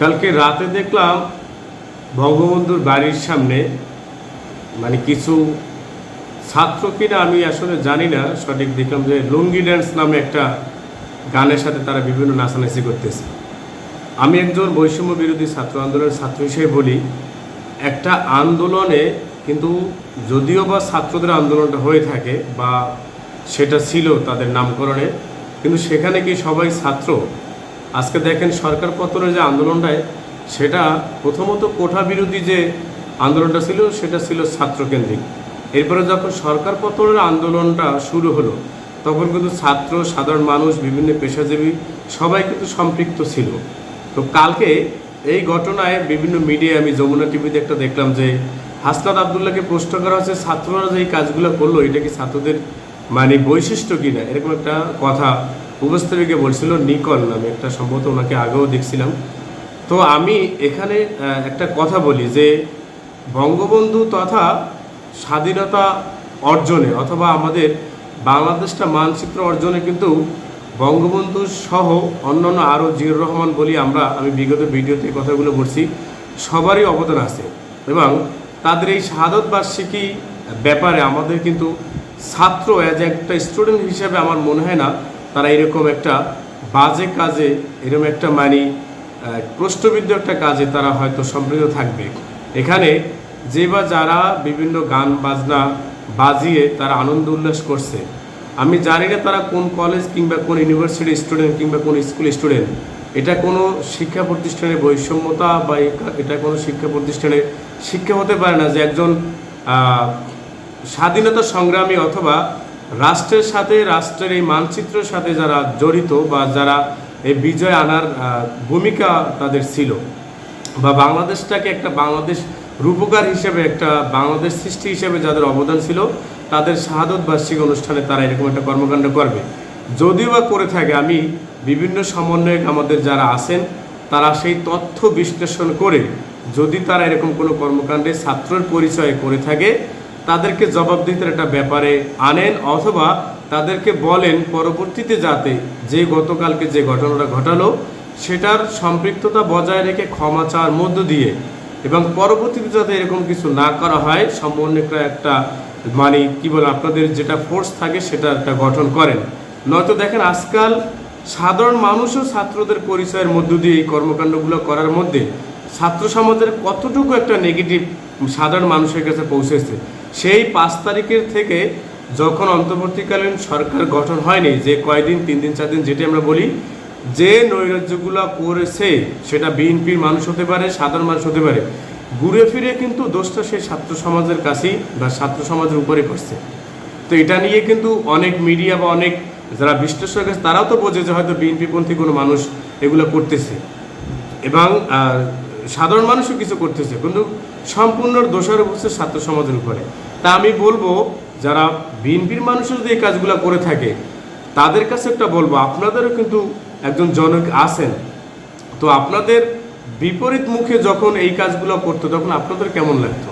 কালকে রাতে দেখলাম বঙ্গবন্ধুর বাড়ির সামনে মানে কিছু ছাত্র কিনা আমি আসলে জানি না, সঠিক দেখলাম যে লুঙ্গি ড্যান্স নামে একটা গানের সাথে তারা বিভিন্ন নাচানাচি করতেছে। আমি একজন বৈষম্য বিরোধী ছাত্র আন্দোলনের ছাত্র হিসেবে বলি, একটা আন্দোলনে কিন্তু যদিও বা ছাত্রদের আন্দোলনটা হয়ে থাকে বা সেটা ছিল তাদের নামকরণে, কিন্তু সেখানে কি সবাই ছাত্র? আজকে দেখেন সরকার পতনের যে আন্দোলনটায় সেটা প্রথমত কোঠা বিরোধী যে আন্দোলনটা ছিল, সেটা ছিল ছাত্রকেন্দ্রিক। এরপরে যখন সরকার পতনের আন্দোলনটা শুরু হলো, তখন কিন্তু ছাত্র, সাধারণ মানুষ, বিভিন্ন পেশাজীবী, সবাই কিন্তু সম্পৃক্ত ছিল। তো কালকে এই ঘটনায় বিভিন্ন মিডিয়ায় আমি যমুনা টিভিতে একটা দেখলাম যে, হাসনাত আবদুল্লাহকে প্রশ্ন করা হচ্ছে ছাত্ররা যে এই কাজগুলো করল, এটা কি ছাত্রদের মানে বৈশিষ্ট্য কিনা? এরকম একটা কথা উপস্থাপিকে বলছিল নিকল নামে একটা, সম্ভবত ওনাকে আগেও দেখছিলাম। তো আমি এখানে একটা কথা বলি যে বঙ্গবন্ধু তথা স্বাধীনতা অর্জনে অথবা আমাদের বাংলাদেশটা মানচিত্র অর্জনে কিন্তু বঙ্গবন্ধু সহ অন্যান্য আরও জিয়র রহমান বলি আমরা, আমি বিগত ভিডিওতে কথাগুলো বলছি, সবারই অবদান আছে। এবং তাদের এই শাহাদত বার্ষিকী ব্যাপারে আমাদের কিন্তু ছাত্র অ্যাজ একটা স্টুডেন্ট হিসেবে আমার মনে হয় না তারা এরকম একটা বাজে কাজে, এরকম একটা মানে প্রশ্নবিদ্ধ একটা কাজে তারা হয়তো সম্পৃক্ত থাকবে। এখানে যে বা যারা বিভিন্ন গান বাজনা বাজিয়ে তারা আনন্দ উল্লাস করছে। আমি জানি না তারা কোন কলেজ কিংবা কোন ইউনিভার্সিটির স্টুডেন্ট কিংবা কোন স্কুল স্টুডেন্ট এটা কোনো শিক্ষা প্রতিষ্ঠানের বৈষম্যতা বা এটা কোনো শিক্ষা প্রতিষ্ঠানের শিক্ষা হতে পারে না যে একজন স্বাধীনতা সংগ্রামী অথবা রাষ্ট্রের সাথে, রাষ্ট্রের এই মানচিত্রের সাথে যারা জড়িত বা যারা এই বিজয় আনার ভূমিকা তাদের ছিল বা বাংলাদেশটাকে একটা বাংলাদেশ রূপকার হিসেবে, একটা বাংলাদেশ সৃষ্টি হিসেবে যাদের অবদান ছিল, তাদের শাহাদত বার্ষিক অনুষ্ঠানে তারা এরকম একটা কর্মকাণ্ড করবে। যদিও বা করে থাকে, আমি বিভিন্ন সমন্বয়ক আমাদের যারা আছেন, তারা সেই তথ্য বিশ্লেষণ করে যদি তারা এরকম কোনো কর্মকাণ্ডে ছাত্রের পরিচয় করে থাকে তাদেরকে জবাবদিহিতার একটা ব্যাপারে আনেন অথবা তাদেরকে বলেন পরবর্তীতে যাতে যে গতকালকে যে ঘটনাটা ঘটালো, সেটার সম্পৃক্ততা বজায় রেখে ক্ষমা চাওয়ার মধ্য দিয়ে এবং পরবর্তীতে যাতে এরকম কিছু না করা হয়, সমন্বয়করা একটা মানে কি বলে, আপনাদের যেটা ফোর্স থাকে সেটা একটা গঠন করেন। নয়তো দেখেন আজকাল সাধারণ মানুষও ছাত্রদের পরিচয়ের মধ্য দিয়ে এই কর্মকাণ্ডগুলো করার মধ্যে ছাত্র সমাজের কতটুকু একটা নেগেটিভ সাধারণ মানুষের কাছে পৌঁছেছে সেই পাঁচ তারিখের থেকে যখন অন্তর্বর্তীকালীন সরকার গঠন হয়নি, যে কয়দিন, তিন দিন, চার দিন, যেটি আমরা বলি, যে নৈরাজ্যগুলো করেছে, সেটা বিএনপির মানুষ হতে পারে, সাধারণ মানুষ হতে পারে, ঘুরে ফিরে কিন্তু দোষটা সেই ছাত্র সমাজের কাছেই বা ছাত্র সমাজের উপরে পড়ছে। তো এটা নিয়ে কিন্তু অনেক মিডিয়া বা অনেক যারা বিশ্লেষক আছে, তারাও তো বোঝে যে হয়তো বিএনপিপন্থী কোনো মানুষ এগুলো করতেছে। এবং সাধারণ মানুষও কিছু করতেছে, কিন্তু সম্পূর্ণ দোষারোপ হচ্ছে ছাত্র সমাজের উপরে। তা আমি বলব, যারা বিএনপির মানুষও যদি এই কাজগুলো করে থাকে, তাদের কাছে একটা বলব, আপনাদেরও কিন্তু একজন জনক আছেন। তো আপনাদের বিপরীত মুখে যখন এই কাজগুলো করতো, তখন আপনাদের কেমন লাগতো?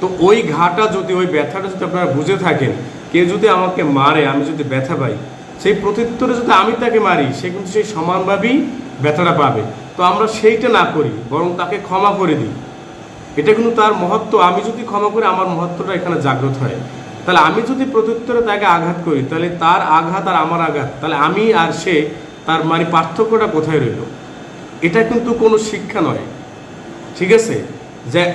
তো ওই ঘাটা যদি, ওই ব্যথাটা যদি আপনারা বুঝে থাকেন কেউ যদি আমাকে মারে, আমি যদি ব্যথা পাই, সেই প্রত্যুত্তরে যদি আমি তাকে মারি, সে কিন্তু সেই সমানভাবেই ব্যথাটা পাবে। তো আমরা সেইটা না করি, বরং তাকে ক্ষমা করে দিই। এটা কিন্তু তার মহত্ব। আমি যদি ক্ষমা করি, আমার মহত্বটা এখানে জাগ্রত হয়। তাহলে আমি যদি প্রত্যুত্তরে তাকে আঘাত করি, তাহলে তার আঘাত আর আমার আঘাত, তাহলে আমি আর সে তার মানে পার্থক্যটা কোথায় রইল? এটা কিন্তু কোনো শিক্ষা নয়। ঠিক আছে?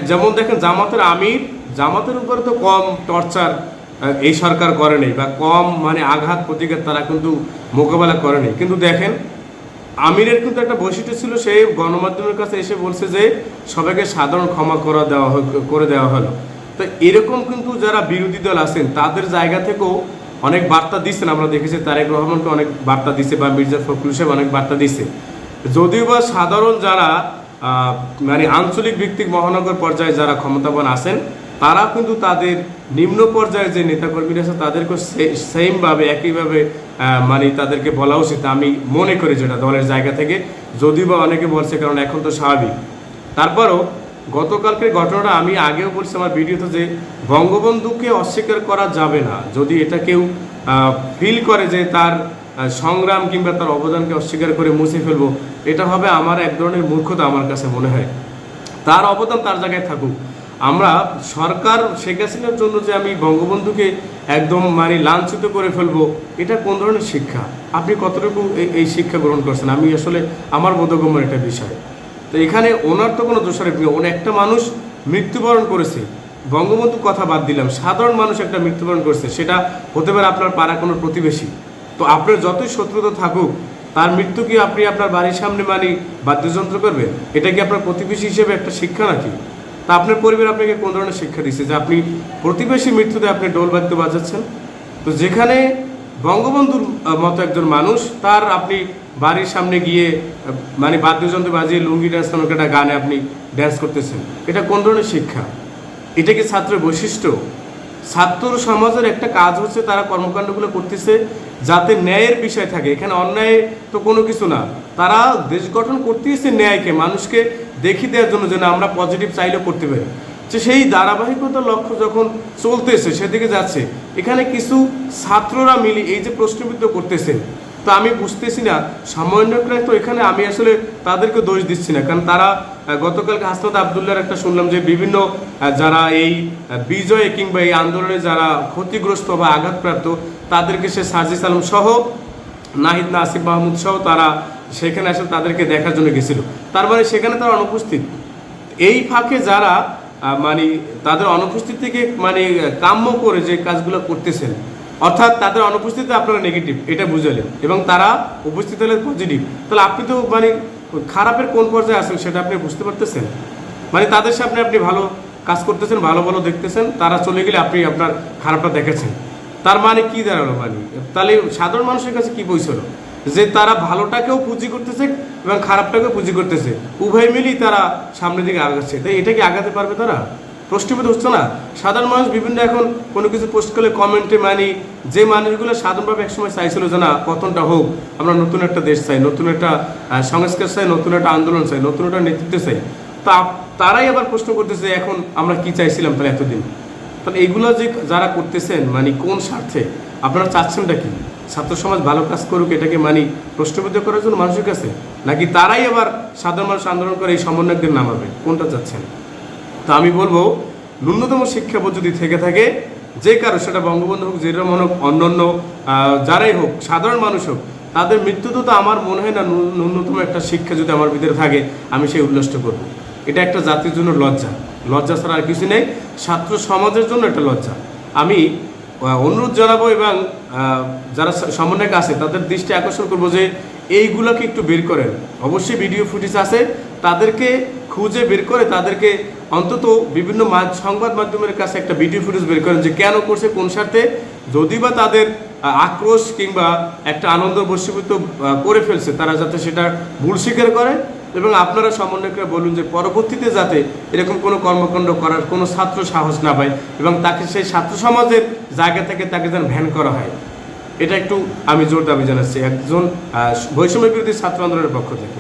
যেমন দেখেন, জামাতের আমির, জামাতের উপরে তো কম টর্চার এই সরকার করেনি বা কম মানে আঘাত প্রতিঘাত তারা কিন্তু মোকাবেলা করেনি কিন্তু দেখেন আমিরের কিন্তু একটা বৈশিষ্ট্য ছিল, সে গণমাধ্যমের কাছে এসে বলছে যে সবাইকে সাধারণ ক্ষমা করা দেওয়া করে দেওয়া হলো। তো এরকম কিন্তু যারা বিরোধী দল আছেন, তাদের জায়গা থেকেও অনেক বার্তা দিচ্ছেন। আমরা দেখেছি তারেক রহমানকে অনেক বার্তা দিছে বা মির্জা ফখরুল সাহেব অনেক বার্তা দিছে। যদিও বা সাধারণ যারা মানে আঞ্চলিক ভিত্তিক মহানগর পর্যায়ে যারা ক্ষমতাবান আছেন তারা কিন্তু তাদের নিম্ন পর্যায়ে যে নেতাকর্মীরা আছে তাদেরকে সেমভাবে একইভাবে মানে তাদেরকে বলা উচিত। আমি মনে করি যেটা দলের জায়গা থেকে। যদিও বা অনেকে বলছে, কারণ এখন তো স্বাভাবিক। তারপরও গতকালকের ঘটনাটা আমি আগেও বলছি আমার ভিডিওতে যে বঙ্গবন্ধুকে অস্বীকার করা যাবে না। যদি এটা কেউ ফিল করে যে তার সংগ্রাম কিংবা তার অবদানকে অস্বীকার করে মুছে ফেলব, এটা হবে আমার এক ধরনের মূর্খতা আমার কাছে মনে হয়। তার অবদান তার জায়গায় থাকুক। আমরা সরকার শেখ হাসিনার জন্য যে আমি বঙ্গবন্ধুকে একদম মানে লাঞ্ছিত করে ফেলব, এটা কোন ধরনের শিক্ষা? আপনি কতটুকু এই- শিক্ষা গ্রহণ করছেন? আমি আসলে আমার বোধগম্যের একটা বিষয়। তো এখানে ওনার তো কোনো দোষারোপ নেই। ওন একটা মানুষ মৃত্যুবরণ করেছে। বঙ্গবন্ধু কথা বাদ দিলাম। সাধারণ মানুষ একটা মৃত্যুবরণ করেছে। সেটা হতে পারে আপনার পাড়া কোনো প্রতিবেশী। তো আপনার যতই শত্রুতা থাকুক, তার মৃত্যু কি আপনি আপনার বাড়ির সামনে মানে বাদ্যযন্ত্র করবেন? এটা কি আপনার প্রতিবেশী হিসেবে একটা শিক্ষা নাকি? তা আপনার পরিবার আপনাকে কোন ধরনের শিক্ষা দিচ্ছে? যে আপনি প্রতিবেশী মৃত্যুতে আপনি ডোল বাদ্য বাজাচ্ছেন। তো যেখানে বঙ্গবন্ধুর মতো একজন মানুষ, তার আপনি বাড়ির সামনে গিয়ে মানে বাদ্যযন্ত্র বাজিয়ে লুঙ্গি ড্যান্স নামক একটা গানে আপনি ড্যান্স করতেছেন। এটা কোন ধরনের শিক্ষা? এটা কি ছাত্রের বৈশিষ্ট্য? ছাত্র সমাজের একটা কাজ হচ্ছে তারা কর্মকাণ্ডগুলো করতেছে যাতে ন্যায়ের বিষয় থাকে। এখানে অন্যায় তো কোনো কিছু না। তারা দেশ গঠন করতেছে ন্যায়কে, মানুষকে দেখি দেওয়ার জন্য যেন আমরা পজিটিভ চাইলেও করতে পারি। যে সেই ধারাবাহিকতার লক্ষ্য যখন চলতেছে, সেদিকে যাচ্ছে। এখানে কিছু ছাত্ররা মিলে এই যে প্রশ্নবিদ্ধ করতেছে তো আমি বুঝতেছি না। সমন্বয়করা তো এখানে, আমি আসলে তাদেরকে দোষ দিচ্ছি না। কারণ তারা গতকালকে হাসনাত আবদুল্লার একটা শুনলাম যে বিভিন্ন যারা এই বিজয়ে কিংবা এই আন্দোলনে যারা ক্ষতিগ্রস্ত বা আঘাতপ্রাপ্ত, তাদেরকে সে সাজিস আলম সহ, নাহিদ না আসিফ মাহমুদ সহ তারা সেখানে আসলে তাদেরকে দেখার জন্য গেছিল। তার মানে সেখানে তারা অনুপস্থিত। এই ফাঁকে যারা মানে তাদের অনুপস্থিত থেকে মানে কাম্য করে যে কাজগুলো করতেছেন অর্থাৎ তাদের অনুপস্থিতিতে আপনারা নেগেটিভ এটা বুঝালেন। এবং তারা উপস্থিত হলে পজিটিভ তাহলে আপনি তো মানে খারাপের কোন পর্যায়ে আছেন সেটা আপনি বুঝতে পারতেছেন? মানে তাদের সামনে আপনি ভালো কাজ করতেছেন, ভালো ভালো দেখতেছেন, তারা চলে গেলে আপনি আপনার খারাপটা দেখেছেন। তার মানে কি দাঁড়াল মানে? তাহলে সাধারণ মানুষের কাছে কি পৌঁছলো যে তারা ভালোটাকেও পুঁজি করতেছে এবং খারাপটাকেও পুঁজি করতেছে। উভয় মিলেই তারা সামনের দিকে আগাচ্ছে। তাই এটা কি আগাতে পারবে তারা? প্রশ্নবিদ হচ্ছে না? সাধারণ মানুষ বিভিন্ন এখন কোনো কিছু পোস্ট করলে কমেন্টে মানি, যে মানুষগুলো সাধারণভাবে একসময় চাইছিল যে না, পতনটা হোক, আমরা নতুন একটা দেশ চাই, নতুন একটা সংস্কার চাই, নতুন একটা আন্দোলন চাই, নতুন একটা নেতৃত্ব চাই। তা তারাই আবার প্রশ্ন করতেছে এখন আমরা কি চাইছিলাম তাহলে এতদিন? তাহলে এইগুলো যে যারা করতেছেন মানে কোন স্বার্থে? আপনারা চাচ্ছেনটা কি? ছাত্র সমাজ ভালো কাজ করুক, এটাকে মানি প্রশ্নবিদ্ধ করার জন্য মানুষের কাছে? নাকি তারাই আবার সাধারণ মানুষ আন্দোলন করে এই সমন্বয়কদের নামাবে? কোনটা চাচ্ছেন? তো আমি বলব, ন্যূনতম শিক্ষাবোধ যদি থেকে থাকে, যে কারও সেটা বঙ্গবন্ধু হোক যেরকম হোক, অন্যান্য যারাই হোক, সাধারণ মানুষ হোক, তাদের মৃত্যুতে তো আমার মনে হয় না ন্যূনতম একটা শিক্ষা যদি আমার ভিতরে থাকে, আমি সেই উল্লাসটা করব। এটা একটা জাতির জন্য লজ্জা। লজ্জা ছাড়া আর কিছু নেই, ছাত্র সমাজের জন্য একটা লজ্জা। আমি অনুরোধ জানাব এবং যারা সমন্বয়ক আছে, তাদের দৃষ্টি আকর্ষণ করব যে এইগুলোকে একটু বের করেন। অবশ্যই ভিডিও ফুটেজ আছে, তাদেরকে খুঁজে বের করে তাদেরকে অন্তত বিভিন্ন সংবাদ মাধ্যমের কাছে একটা ভিডিও ফুটেজ বের করেন যে কেন করছে কোন স্বার্থে যদি বা তাদের আক্রোশ কিংবা একটা আনন্দ বশীভূত আহ, করে ফেলছে তারা যাতে সেটা ভুল স্বীকার করে এবং আপনারা সমন্বয়করা বলুন যে পরবর্তীতে যাতে এরকম কোনো কর্মকাণ্ড করার কোনো ছাত্র সাহস না পায় এবং তাকে সেই ছাত্র সমাজের জায়গা থেকে তাকে যেন ভ্যান করা হয়। এটা একটু আমি জোর দাবি জানাচ্ছি। একজন বৈষম্য বিরোধী ছাত্র আন্দোলনের পক্ষ থেকে।